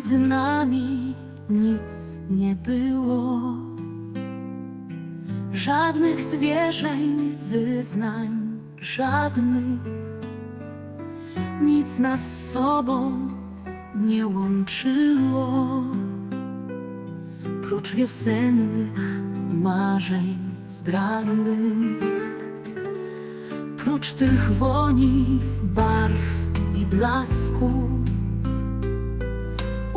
Między nami nic nie było, żadnych zwierzeń, wyznań, żadnych. Nic nas z sobą nie łączyło, prócz wiosennych marzeń zdradnych, prócz tych woni, barw i blasków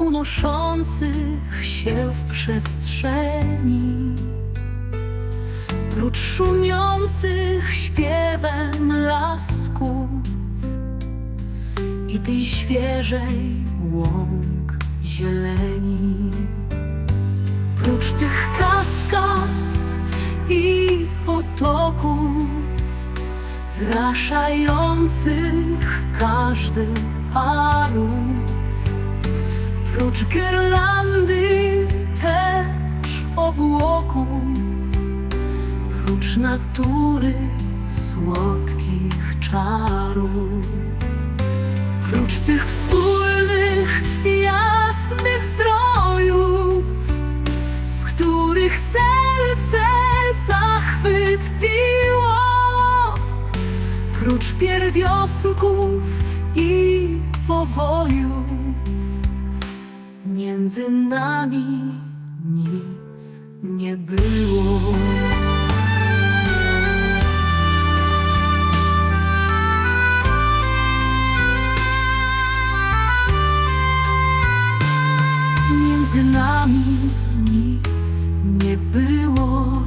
unoszących się w przestrzeni. Prócz szumiących śpiewem lasków i tej świeżej łąk zieleni. Prócz tych kaskad i potoków zraszających każdy parów. Prócz girlandy też obłoków. Prócz natury słodkich czarów. Prócz tych wspólnych, jasnych strojów Z których serce zachwyt piło Prócz pierwiosnków i powojów Między nami nic nie było. Między nami nic nie było.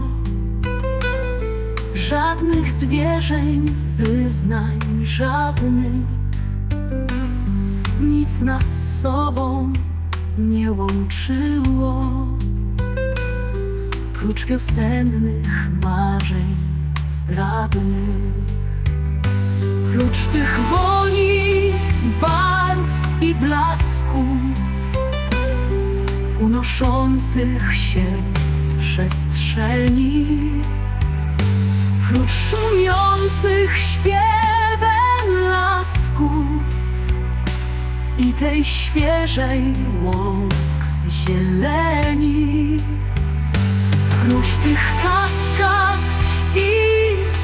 Żadnych zwierzeń, wyznań, żadnych. Nic nas sobą nie łączyło. Prócz wiosennych marzeń zdradnych Prócz tych woni, barw i blasków Unoszących się w przestrzeni. Prócz szumiących śpiewem lasków i tej świeżej łąk zieleni. Prócz tych kaskad i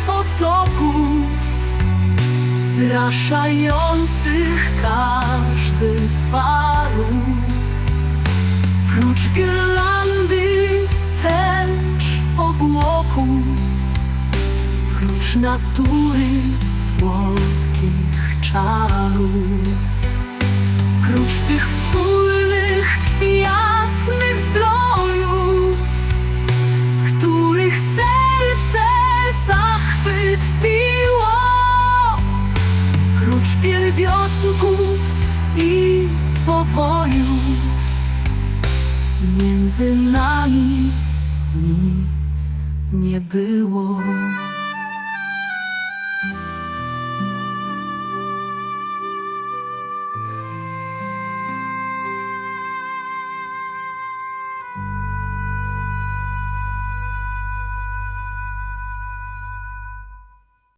potoków zraszających każdy parów. Prócz girlandy tęcz obłoków, prócz natury słodkich czarów. wiosłków i powoju Między nami nic nie było.